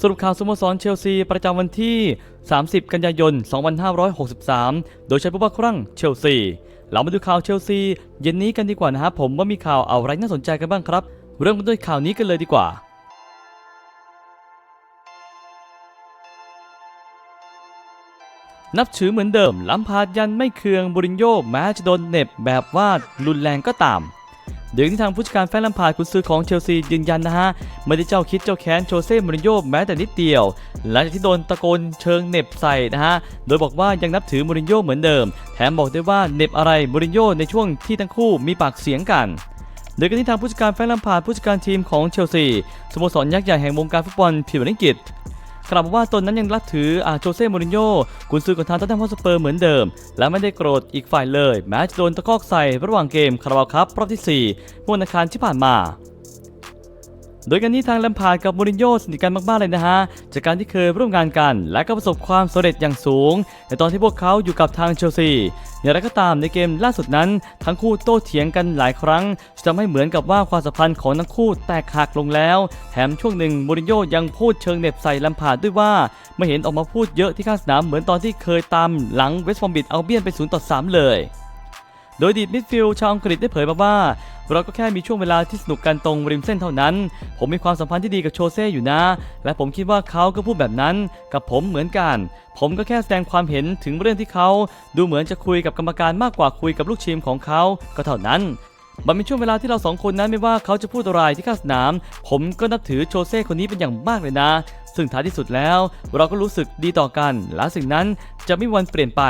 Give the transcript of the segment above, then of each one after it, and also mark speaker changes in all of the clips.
Speaker 1: สรุปข่าวสโมสรเชลซีประจำวันที่ 30 กันยายน 2563 โดยใช้ผู้ว่าครั่งเชลซี เรามาดูข่าวเชลซี เย็นนี้กันดีกว่านะครับผมว่ามีข่าวอะไรน่าสนใจกันบ้างครับ เริ่มกันด้วยข่าวนี้กันเลยดีกว่านับถือเหมือนเดิมลัมพาดยันไม่เคืองบูรินโญ่แม้จะโดนเน็บแบบว่ารุนแรงก็ตาม เดี๋ยวที่ทางผู้จัดการแฟนลัมพาร์ดคุณซื้อของเชลซียืนยันนะฮะ ไม่ได้เจ้าคิดเจ้าแค้นโชเซ่มูรินโญ่แม้แต่นิดเดียว หลังจากที่โดนตะโกนเชิงเน็บใส่นะฮะ โดยบอกว่ายังนับถือมูรินโญ่เหมือนเดิม แถมบอกได้ว่าเน็บอะไรมูรินโญ่ในช่วงที่ทั้งคู่มีปากเสียงกันโดยกันที่ทางผู้จัดการแฟนลัมพาร์ดผู้จัดการทีมของเชลซีสโมสรยักษ์ใหญ่แห่งวงการฟุตบอลพรีเมียร์อังกฤษ กล่าวว่าตนนั้นยังรับถืออาโจเซ่ โมรินโญ่กุนซือของทางท็อตแนมฮอสเปอร์เหมือนเดิม และไม่ได้โกรธอีกฝ่ายเลย แม้จะโดนตะคอกใส่ระหว่างเกมคาราบาวครับรอบที่4เมื่อวันอังคารที่ผ่านมา โดยกันนี้ทางแลมพาร์ดกับมูรินโญ่สนิทกันมากๆเลยนะฮะ จากการที่เคยร่วมงานกัน และก็ประสบความสำเร็จอย่างสูง ในตอนที่พวกเขาอยู่กับทางเชลซี อย่างไรก็ตามในเกมล่าสุดนั้น ทั้งคู่โต้เถียงกันหลายครั้งจนทำให้เหมือนกับว่าความสัมพันธ์ของทั้งคู่แตกหักลงแล้ว แถมช่วงหนึ่งมูรินโญ่ยังพูดเชิงเน็บใส่แลมพาร์ดด้วยว่า ไม่เห็นออกมาพูดเยอะที่ข้างสนามเหมือนตอนที่เคยตามหลังเวสต์ฟอร์มบิดเอาเบียนไป0ต่อ3เลย โดยดีดมิดฟิลด์ชาวอังกฤษได้เผยมาว่า เราก็แค่มีช่วงเวลาที่สนุกกันตรงริมเส้นเท่านั้น ผมมีความสัมพันธ์ที่ดีกับโชเซ่อยู่นะ และผมคิดว่าเขาก็พูดแบบนั้นกับผมเหมือนกัน ผมก็แค่แสดงความเห็นถึงเรื่องที่เขา ดูเหมือนจะคุยกับกรรมการมากกว่าคุยกับลูกทีมของเขาก็เท่านั้นมันเป็นช่วงเวลาที่เราสองคนนั้นไม่ว่าเขาจะพูดอะไรที่ข้างสนาม ผมก็นับถือโชเซ่คนนี้เป็นอย่างมากเลยนะ ซึ่งท้ายที่สุดแล้ว เราก็รู้สึกดีต่อกัน และสิ่งนั้นจะไม่วันเปลี่ยนไป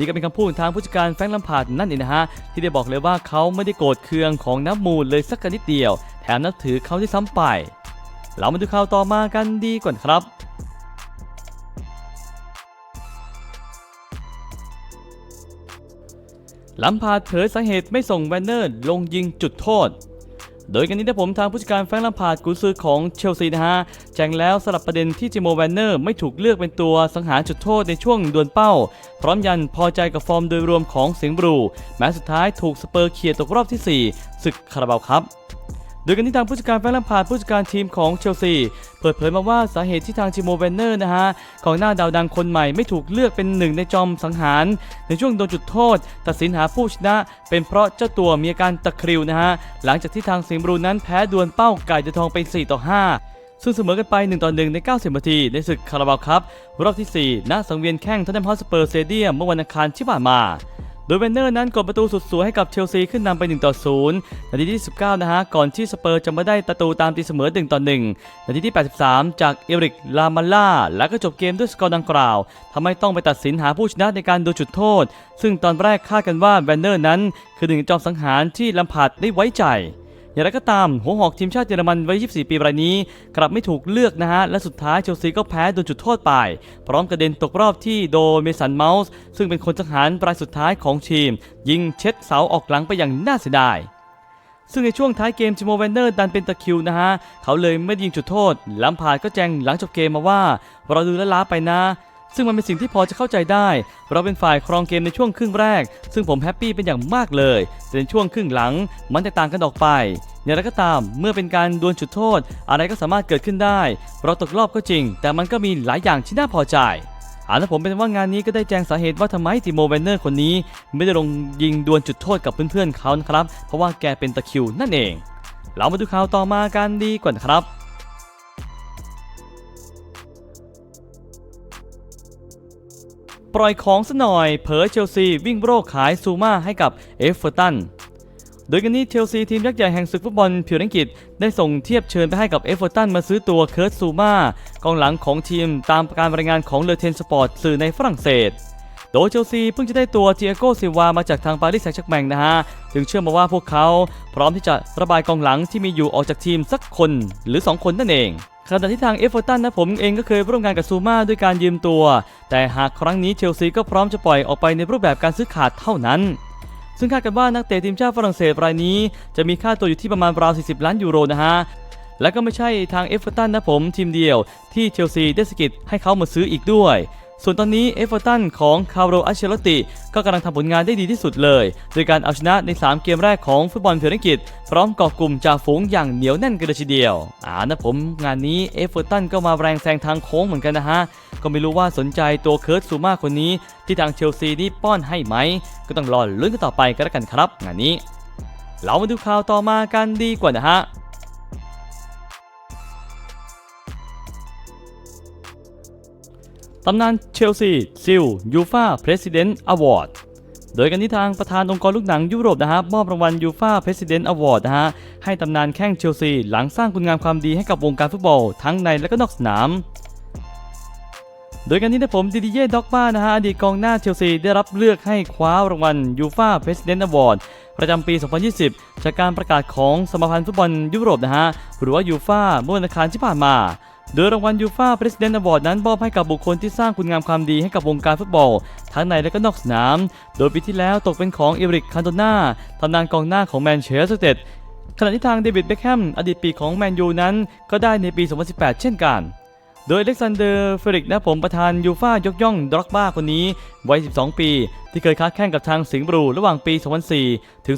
Speaker 1: นี่ก็เป็นคำพูดทางผู้จัดการแฟรงค์ลัมพาร์ดนั่นเองนะฮะที่ได้บอกเลยว่าเขาไม่ได้โกรธเคืองของน้ำมูลเลยสักนิดเดียว แถมนับถือเขาที่ซ้ำไป เรามาดูข่าวต่อมากันดีก่อนครับลัมพาร์ดเผยสาเหตุไม่ส่งแวนเนอร์ลงยิงจุดโทษ โดยกันนี้ได้ผมทางผู้จัดการแฟรงค์ลัมพาร์ดกุนซือของเชลซีนะฮะแจ้งแล้วสลับประเด็นที่จิโมแวนเนอร์ไม่ถูกเลือกเป็นตัวสังหารจุดโทษในช่วงดวลเป้า พร้อมยันพอใจกับฟอร์มโดยรวมของเสียงบรูแม้สุดท้ายถูกสเปอร์เคียตกรอบที่ 4 ศึกคาราบาวครับ ดยกันที่ทางผู้จัดการแฟรงลัมพาร์ดผู้จัดการทีมของเชลซีเปิดเผยมาว่าสาเหตุที่ทางจิโมแวนเนอร์นะฮะของหน้าดาวดังคนใหม่ไม่ถูกเลือกเป็นหนึ่งในจอมสังหาร ในช่วงโดนจุดโทษ ตัดสินหาผู้ชนะ เป็นเพราะเจ้าตัวมีอาการตะคริวนะฮะหลังจากที่ทางสิงห์บรูนั้นแพ้ดวลเป้าไก่เดอทองไป 4 ต่อ 5 ซึ่งเสมอกันไป 1 ต่อ 1 ใน 90 นาที ในศึกคาราบาวครับรอบที่ 4 ณสังเวียนแข้งทันเดมฮอสเปอร์เซเดียมเมื่อวันอังคารที่ผ่านมา โดยเวนเนอร์นั้นกดประตูสุดสวยให้กับเชลซีขึ้นนำไป1ต่อ0นาทีที่ 19 นะฮะ ก่อนที่สเปอร์จะมาได้ประตูตามตีเสมอ1ต่อ1นาทีที่ 83 จากเอริก ลามาล่า แล้วก็จบเกมด้วยสกอร์ดังกล่าวทำให้ต้องไปตัดสินหาผู้ชนะในการดูจุดโทษ ซึ่งตอนแรกคาดกันว่าเวนเนอร์นั้น คือหนึ่งจอมสังหารที่ลำพัดได้ไว้ใจ อย่างไรก็ตามหัวหอกทีมชาติเยอรมันวัย 24 ปีรายนี้ กลับไม่ถูกเลือกนะฮะ และสุดท้ายเชลซีก็แพ้โดนจุดโทษไป พร้อมกระเด็นตกรอบที่โดเมสันเมาส์ ซึ่งเป็นคนสังหารรายสุดท้ายของทีม ยิงเช็ดเสาออกหลังไปอย่างน่าเสียดายซึ่งในช่วงท้ายเกมจิโมแวนเนอร์ดันเป็นตะคิวนะฮะ เขาเลยไม่ยิงจุดโทษลัมพาดก็แจ้งหลังจบเกมมาว่า เราดูและล้าไปนะ ซึ่งมันเป็นสิ่งที่พอจะเข้าใจได้ เราเป็นฝ่ายครองเกมในช่วงครึ่งแรก ซึ่งผมแฮปปี้เป็นอย่างมากเลยแต่ในช่วงครึ่งหลังมันแตกต่างกันออกไปอย่างไรก็ตามเมื่อเป็นการดวลจุดโทษ อะไรก็สามารถเกิดขึ้นได้ เราตกรอบก็จริง แต่มันก็มีหลายอย่างที่น่าพอใจอาละผมเป็นว่างานนี้ก็ได้แจ้งสาเหตุว่าทำไมติโมแวนเนอร์คนนี้ ไม่ได้ลงยิงดวลจุดโทษกับเพื่อนๆเขานะครับ เพราะว่าแกเป็นตะคิวนั่นเอง เรามาดูข่าวต่อมากันดีกว่านะครับ ปล่อยของซะหน่อย เผยเชลซีวิ่งโรกขายซูมาให้กับเอฟเวอร์ตันโดยกันนี้เชลซีทีมยักษ์ใหญ่แห่งศึกฟุตบอลพิวอังกฤษได้ส่งเทียบเชิญไปให้กับเอฟเวอร์ตันมาซื้อตัวเคิร์ตซูมากองหลังของทีมตามการรายงานของเลเทนสปอร์ตสื่อในฝรั่งเศส โดยเชลซีเพิ่งจะได้ตัวเทียโกซิวามาจากทางปารีสแซงต์แชร์กแมงนะฮะจึงเชื่อมาว่าพวกเขาพร้อมที่จะระบายกองหลังที่มีอยู่ออกจากทีมสักคนหรือ 2 คนนั่นเอง ขณะที่ทางเอฟเวอร์ตันนะผมเองก็เคยร่วมงานกับซูมาด้วยการยืมตัว แต่หากครั้งนี้เชลซีก็พร้อมจะปล่อยออกไปในรูปแบบการซื้อขาดเท่านั้น ซึ่งคาดกันว่านักเตะทีมชาติฝรั่งเศสรายนี้ จะมีค่าตัวอยู่ที่ประมาณราว 40 ล้านยูโรนะฮะ และก็ไม่ใช่ทางเอฟเวอร์ตันนะผมทีมเดียวที่เชลซีได้สกิดให้เขามาซื้ออีกด้วย ส่วนตอนนี้เอฟเวอร์ตันของคาร์โรอัชเชลติ ก็กำลังทำผลงานได้ดีที่สุดเลย โดยการเอาชนะใน 3 เกมแรกของฟุตบอลเพลอังกฤษพร้อมกาะกลุ่มจ่าฝูงอย่างเหนียวแน่นกันเลยทีเดียวอ่านะผมงานนี้เอฟเวอร์ตันก็มาแรงแซงทางโค้งเหมือนกันนะฮะ ก็ไม่รู้ว่าสนใจตัวเคิร์ตซูมาคนนี้ ที่ทางเชลซีนี่ป้อนให้ไหม ก็ต้องรอลุ้นกันต่อไปกันแล้วกันครับ งานนี้ เรามาดูข่าวต่อมากันดีกว่านะฮะ ตำนานเชลซีซิลยูฟาเพรสิดเนนต์อวอร์ดโดยกันที่ทางประธานองค์กรลูกหนังยุโรปนะฮะมอบรางวัลยูฟาเพรสิดเนนต์อวอร์ดนะฮะให้ตำนานแข้งเชลซีหลังสร้างคุณงามความดีให้กับวงการฟุตบอลทั้งในและก็นอกสนามโดยกันนี้นะผมดิดิเย่ด็อกบ้านะฮะอดีตกองหน้าเชลซีได้รับเลือกให้คว้ารางวัลยูฟาเพรสิดเนนต์อวอร์ดประจำปี 2020 จากการประกาศของสมาพันธ์ฟุตบอลยุโรปนะฮะหรือว่ายูฟาเมื่อวันอังคารที่ผ่านมา โดยรางวัลยูฟา President Award นั้นมอบให้กับบุคคลที่สร้างคุณงามความดีให้กับวงการฟุตบอล ทั้งในและก็นอกสนาม โดยปีที่แล้วตกเป็นของเอริกคันโตนาตำนานกองหน้าของแมนเชสเตอร์ยูไนเต็ดขณะที่ทางเดวิดเบคแฮมอดีตปีของแมนยูนั้นก็ได้ในปี 2018 เช่นกัน โดยเล็กซานเดอร์เฟริกนะผมประธานยูฟายกย่องดร็อกบ้าคนนี้วัย 12 ปี ที่เคยค้าแข่งกับทางสิงห์บรูระหว่างปี 2004 ถึง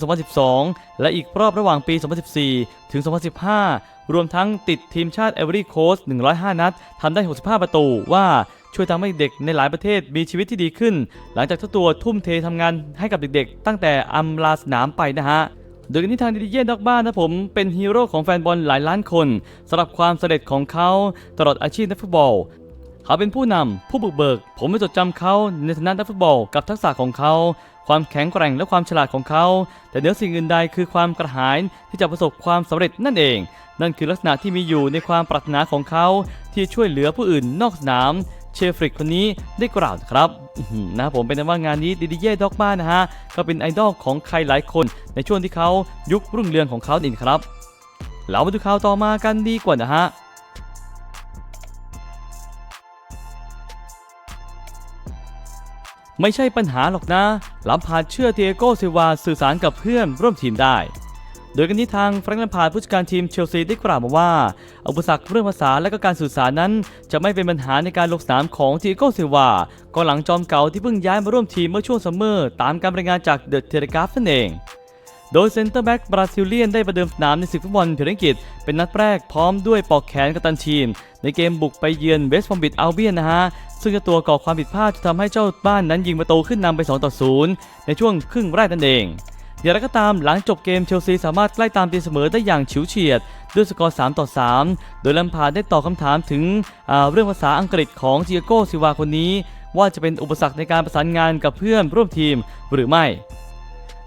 Speaker 1: 2012 และอีกรอบระหว่างปี 2014 ถึง 2015รวมทั้งติดทีมชาติเอเวอรี่โคส105 นัดทำได้ 65 ประตูว่าช่วยทำให้เด็กในหลายประเทศมีชีวิตที่ดีขึ้น หลังจากเจ้ตัวทุ่มเททำงานให้กับเด็กๆ ตั้งแต่อำลาสนามไปนะฮะโดยนที่ทางดิดิเย่ด็อกบ้านนะผมเป็นฮีโร่ของแฟนบอลหลายล้านคนสำหรับความสำเร็จของเขาตลอดอาชีพนักฟุตบอล เขาเป็นผู้นำผู้บุกเบิก ผมไม่จดจำเขาในฐานะนักฟุตบอลกับทักษะของเขา ความแข็งแกร่งและความฉลาดของเขา แต่เหนือสิ่งอื่นใดคือความกระหายที่จะประสบความสำเร็จนั่นเอง นั่นคือลักษณะที่มีอยู่ในความปรารถนาของเขาที่ช่วยเหลือผู้อื่นนอกสนามเชฟริกคนนี้ได้กล่าวครับนะผมเป็นว่างานนี้ดิดิเย่ด็อกบ้านนะฮะ ก็เป็นไอดอลของใครหลายคนในช่วงที่เขายุครุ่งเรืองของเขานี่ครับ เรามาดูข่าวต่อมากันดีกว่านะฮะไม่ใช่ปัญหาหรอกนะลัมพาดเชื่อเตียโกเซวาสื่อสารกับเพื่อนร่วมทีมได้ โดยกันที่ทางแฟรงค์ลัมพาร์ดผู้จัดการทีมเชลซีได้กล่าวมาว่า อุปสรรคเรื่องภาษาและก็การสื่อสารนั้น จะไม่เป็นปัญหาในการลงสนามของเตีโกซิวากองหลังจอมเก่าที่เพิ่งย้ายมาร่วมทีมเมื่อช่วงซัมเมอร์ตามการรายงานจากเดอะเทเลกราฟนั่นเอง โดยเซนเตอร์แบ็กบราซิเลียนได้ประเดิมสนามในศึกฟุตบอลเพลอังกฤษเป็นนัดแรกพร้อมด้วยปอกแขนกัปตันทีม ในเกมบุกไปเยือนเวสต์ฟอร์มบิดอัลเบียนนะฮะซึ่งตัวก่อความผิดพลาดจนทำให้เจ้าบ้านนั้นยิงประตูขึ้นนำไป2ต่อ0ในช่วงครึ่งแรกนั่นเอง อย่างไรก็ตามหลังจบเกมเชลซีสามารถไล่ตามตีเสมอได้อย่างฉิวเฉียด ด้วยสกอร์3ต่อ 3 โดยลัมพาร์ได้ตอบคำถามถึงเรื่องภาษาอังกฤษของจียโกซิวาคนนี้ ว่าจะเป็นอุปสรรคในการประสานงานกับเพื่อนร่วมทีมหรือไม่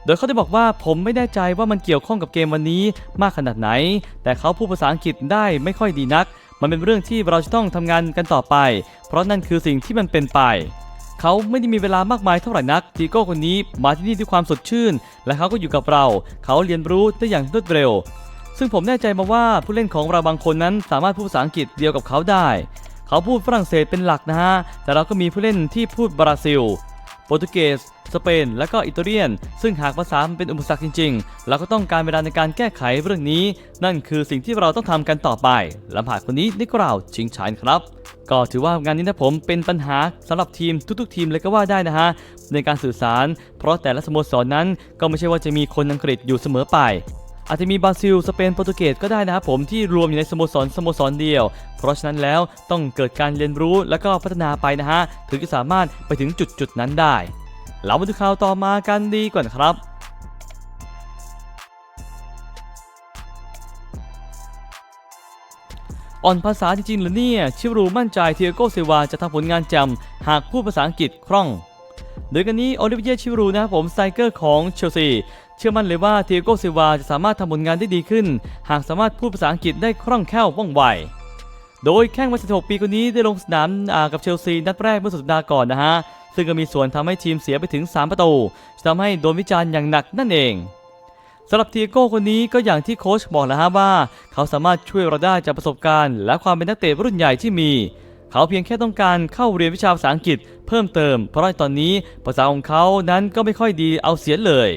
Speaker 1: โดยเขาได้บอกว่าผมไม่แน่ใจว่ามันเกี่ยวข้องกับเกมวันนี้มากขนาดไหน แต่เขาพูดภาษาอังกฤษได้ไม่ค่อยดีนัก มันเป็นเรื่องที่เราจะต้องทำงานกันต่อไป เพราะนั่นคือสิ่งที่มันเป็นไป เขาไม่ได้มีเวลามากมายเท่าไหร่นักจีโก้คนนี้มาที่นี่ด้วยความสดชื่น และเขาก็อยู่กับเรา เขาเรียนรู้ได้อย่างรวดเร็ว ซึ่งผมแน่ใจมาว่าผู้เล่นของเราบางคนนั้นสามารถพูดภาษาอังกฤษเดียวกับเขาได้ เขาพูดฝรั่งเศสเป็นหลักนะฮะแต่เราก็มีผู้เล่นที่พูดบราซิล โปรตุเกส สเปน และก็อิตาเลียน ซึ่งหากภาษามันเป็นอุปสรรคจริงๆ เราก็ต้องการเวลาในการแก้ไขเรื่องนี้ นั่นคือสิ่งที่เราต้องทำกันต่อไปลำผาดคนนี้ได้กล่าวชิงชายครับ ก็ถือว่างานนี้นะผมเป็นปัญหาสำหรับทีมทุกๆ ทีมเลยก็ว่าได้นะฮะ ในการสื่อสาร เพราะแต่ละสโมสรนั้นก็ไม่ใช่ว่าจะมีคนอังกฤษอยู่เสมอไป อาจจะมีบราซิล สเปน โปรตุเกสก็ได้นะครับผมที่รวมอยู่ในสโมสรสโมสรเดียว เพราะฉะนั้นแล้วต้องเกิดการเรียนรู้แล้วก็พัฒนาไปนะฮะถึงจะสามารถไปถึงจุดจุดนั้นได้ เรามาดูข่าวต่อมากันดีกว่านะครับอ่อนภาษาจริงๆหรือเนี่ย ชิรูมั่นใจเทียโกเซวาจะทำผลงานจำหากพูดภาษาอังกฤษคล่องโดยกันนี้โอลิเวียชิรูนะครับผมสไตรเกอร์ของเชลซี เชื่อมั่นเลยว่าเทียโกเซวาจะสามารถทำผลงานได้ดีขึ้น หากสามารถพูดภาษาอังกฤษได้คล่องแคล่วว่องไว โดยแข้งวัย16 ปีคนนี้ได้ลงสนามกับเชลซีนัดแรกเมื่อสุดสัปดาห์ก่อนนะฮะ ซึ่งก็มีส่วนทำให้ทีมเสียไปถึง 3 ประตูทำให้โดนวิจารณ์อย่างหนักนั่นเองสำหรับเทียโก้คนนี้ก็อย่างที่โค้ชบอกแล้วฮะว่า เขาสามารถช่วยเราได้จากประสบการณ์ และความเป็นนักเตะรุ่นใหญ่ที่มี เขาเพียงแค่ต้องการเข้าเรียนวิชาภาษาอังกฤษเพิ่มเติม เพราะตอนนี้ภาษาของเขานั้นก็ไม่ค่อยดีเอาเสียเลย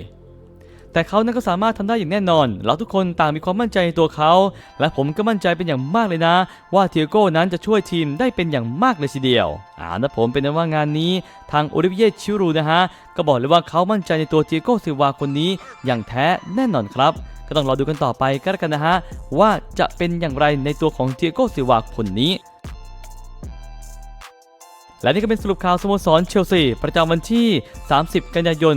Speaker 1: แต่เขานั้นก็สามารถทำได้อย่างแน่นอน เราทุกคนต่างมีความมั่นใจในตัวเขา และผมก็มั่นใจเป็นอย่างมากเลยนะ ว่าเทียโก้นั้นจะช่วยทีมได้เป็นอย่างมากเลยทีเดียวอ่านะผมเป็นนว่างานนี้ทางโอลิเวียชิรูนะฮะ ก็บอกเลยว่าเขามั่นใจในตัวเทียโก้ซิวาคนนี้อย่างแท้แน่นอนครับ ก็ต้องรอดูกันต่อไปก็แล้วกันนะฮะว่าจะเป็นอย่างไรในตัวของเทียโก้ซิวาคนนี้ และนี่ก็เป็นสรุปข่าวสโมสรเชลซี ประจำวันที่ 30 กันยายน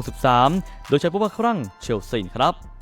Speaker 1: 2563 โดยใช้ผู้ว่าครั่งเชลซีครับ